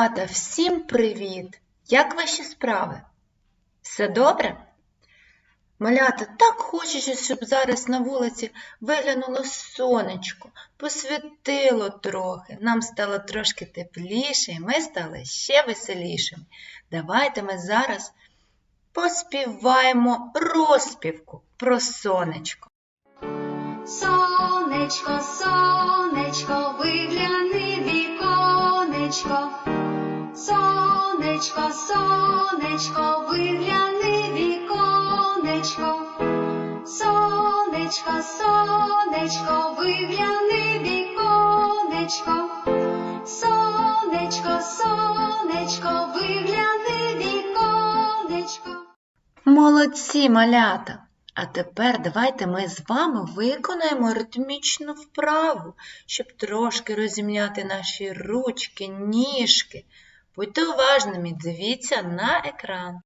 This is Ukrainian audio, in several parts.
Малята, всім привіт! Як ваші справи? Все добре? Малята, так хочеться, щоб зараз на вулиці виглянуло сонечко, посвітило трохи, нам стало трошки тепліше, і ми стали ще веселішими. Давайте ми зараз поспіваємо розпівку про сонечко. Сонечко, сонечко, вигляни віконечко. Сонечко, сонечко, вигляни віконечко. Сонечко, сонечко, вигляни віконечко. Сонечко, сонечко, вигляни віконечко. Молодці, малята! А тепер давайте ми з вами виконаємо ритмічну вправу, щоб трошки розім'яти наші ручки, ніжки. Будьте уважними, дивіться на екран.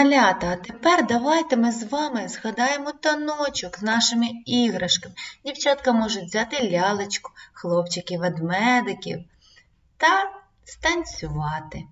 Малята, а тепер давайте ми з вами згадаємо таночок з нашими іграшками. Дівчатка можуть взяти лялечку, хлопчиків-ведмедиків та станцювати.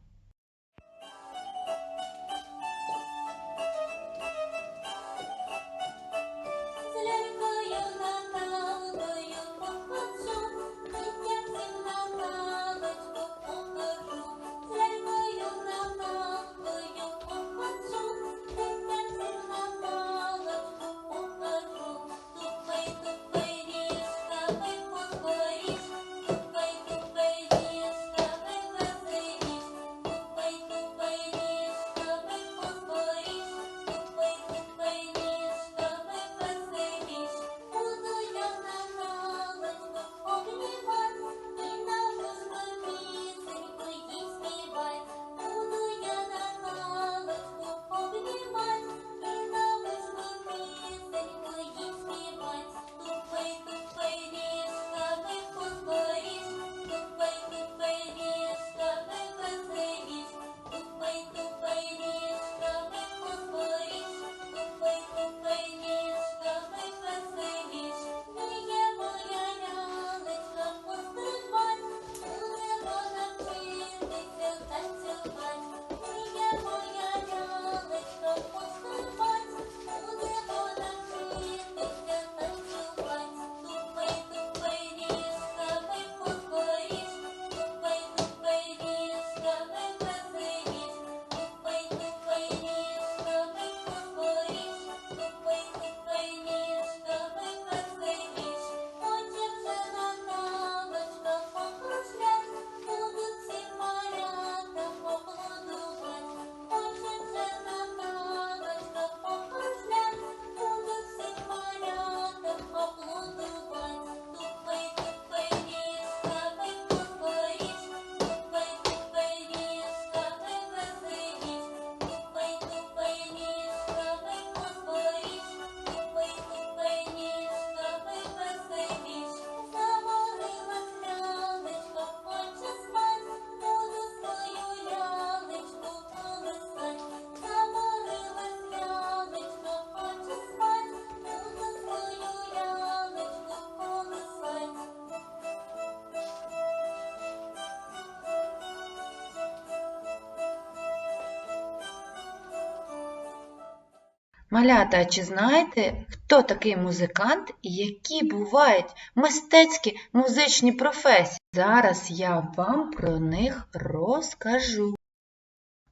Малята, а чи знаєте, хто такий музикант і які бувають мистецькі музичні професії? Зараз я вам про них розкажу.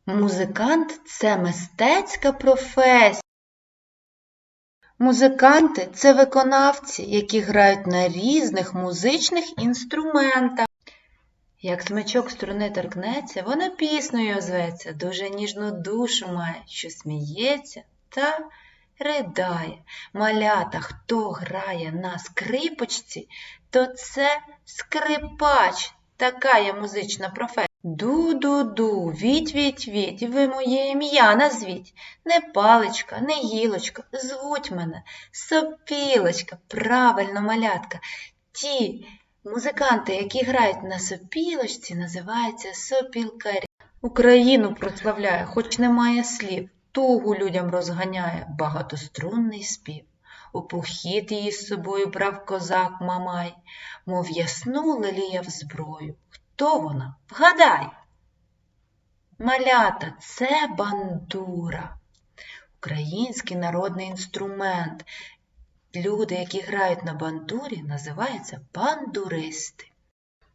Музикант це мистецька професія. Музиканти це виконавці, які грають на різних музичних інструментах. Як смичок струни торкнеться, вона піснею озветься, дуже ніжну душу має, що сміється та ридає. Малята, хто грає на скрипочці, то це скрипач. Така є музична професія. Ду-ду-ду, віть-віть-віть, ви моє ім'я назвіть. Не паличка, не гілочка, звуть мене сопілочка, правильно малятка. Ті музиканти, які грають на сопілочці, називаються сопілкарі. Україну прославляє, хоч немає слів, тугу людям розганяє багатострунний спів. У похід її з собою брав козак Мамай, мов ясну леліяв зброю. Хто вона? Вгадай! Малята це бандура, український народний інструмент. Люди, які грають на бандурі, називаються бандуристи.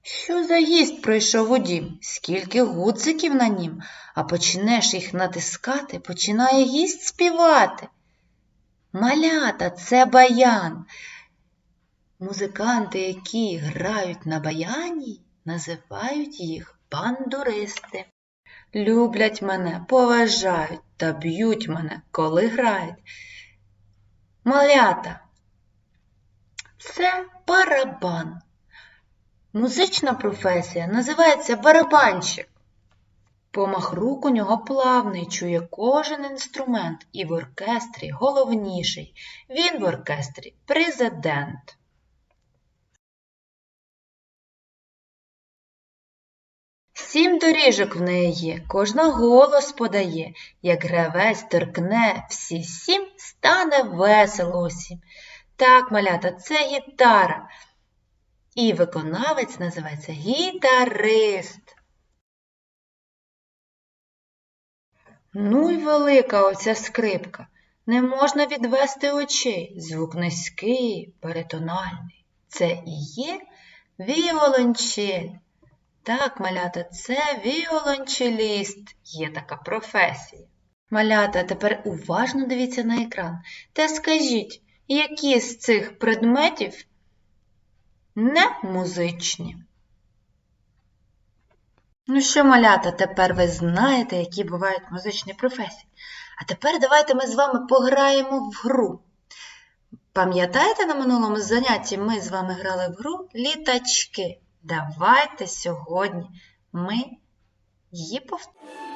Що за гість пройшов у дім? Скільки гудзиків на нім, а почнеш їх натискати, починає гість співати. Малята це баян. Музиканти, які грають на баяні, називають їх бандуристи. Люблять мене, поважають та б'ють мене, коли грають. Малята це барабан. Музична професія називається барабанщик. Помах рук у нього плавний, чує кожен інструмент і в оркестрі головніший. Він в оркестрі президент. Сім доріжок в неї є, кожна голос подає, як гравець торкне всі сім, стане весело усім. Так, малята, це гітара. І виконавець називається гітарист. Ну й велика оця скрипка. Не можна відвести очей. Звук низький, перетональний. Це і є віолончель. Так, малята, це віолончеліст. Є така професія. Малята, тепер уважно дивіться на екран та скажіть, які з цих предметів не музичні? Ну що, малята, тепер ви знаєте, які бувають музичні професії. А тепер давайте ми з вами пограємо в гру. Пам'ятаєте, на минулому занятті ми з вами грали в гру літачки. Давайте сьогодні ми її повторимо.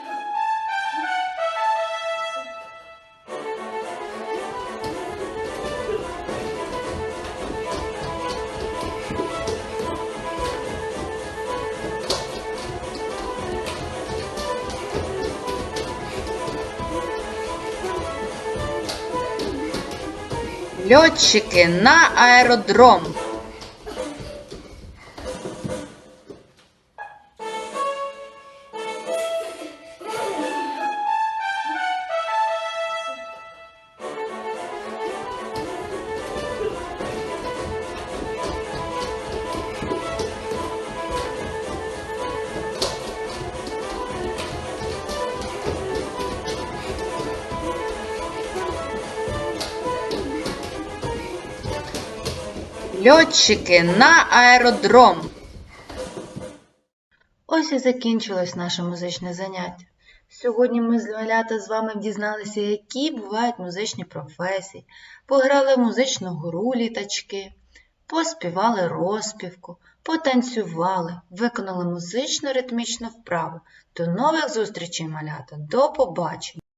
Льотчики на аеродром. Льотчики на аеродром. Ось і закінчилось наше музичне заняття. Сьогодні ми з малята з вами дізналися, які бувають музичні професії, пограли в музичну гру літачки, поспівали розпівку, потанцювали, виконали музично-ритмічну вправу. До нових зустрічей, малята! До побачення!